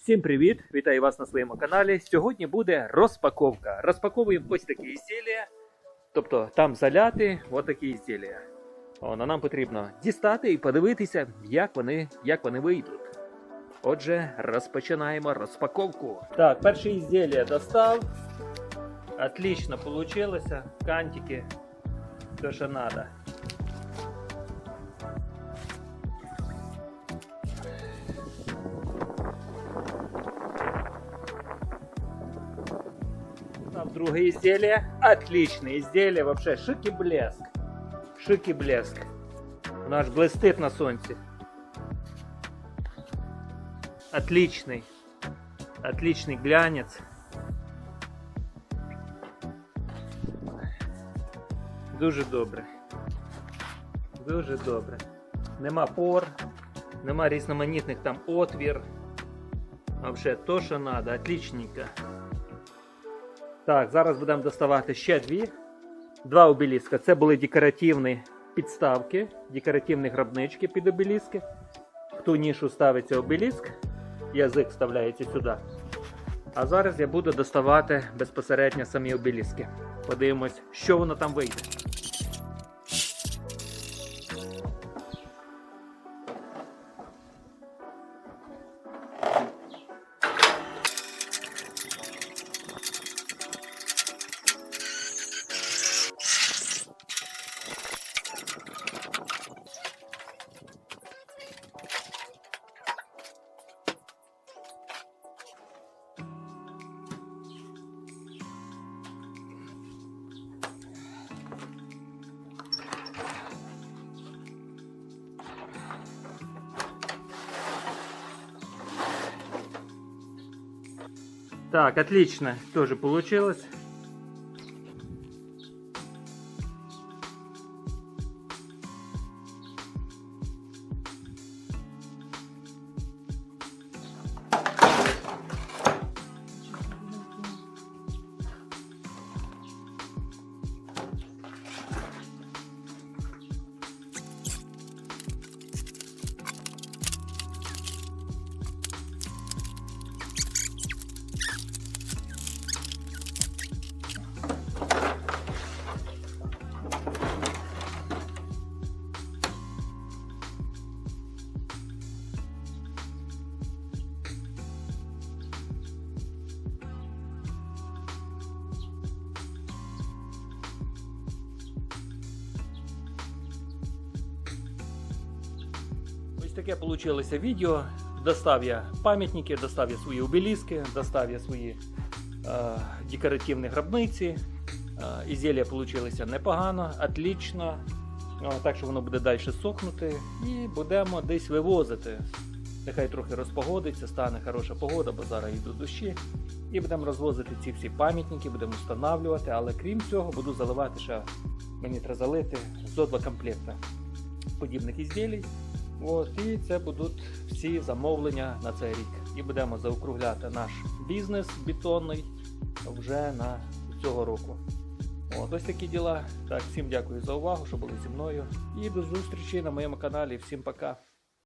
Всім привіт! Вітаю вас на своєму каналі. Сьогодні буде розпаковка. Розпаковуємо ось такі ізділля. Тобто там заляти ось такі ізділля. О, а нам потрібно дістати і подивитися, як вони, як вони вийдуть. Отже, розпочинаємо розпаковку. Так, перше ізділля достав. Отлично получилося. Кантики. То, що надо. Там другое изделие. Отличное изделие. Вообще шик и блеск. Шик и блеск. Наш блестит на солнце. Отличный. Отличный глянец. Дуже добре. Дуже добре. Нема пор, нема різноманітних там отвір. Вообще то, що надо. Отличненько. Так, зараз будемо доставати ще дві. Два обеліска. Це були декоративні підставки, декоративні грабнички під обеліски. В ту нішу ставиться обеліск, язик вставляється сюди. А зараз я буду доставати безпосередньо самі обеліски. Подивимось, що воно там вийде. Так, отлично, тоже получилось. Ось таке вийшло відео. Достав я пам'ятники, достав я свої обеліски, достав я свої е, декоративні гробниці. Е, ізделія вийшло непогано, отлично. О, так що воно буде далі сохнути і будемо десь вивозити. Нехай трохи розпогодиться, стане хороша погода, бо зараз йдуть дощі. І будемо розвозити ці всі пам'ятники, будемо встановлювати, але крім цього, буду заливати ще мені треба залити зо два комплекти подібних ізділій. От, і це будуть всі замовлення на цей рік. І будемо заокругляти наш бізнес бетонний вже на цього року. От, ось такі діла. Так, всім дякую за увагу, що були зі мною. І до зустрічі на моєму каналі. Всім пока.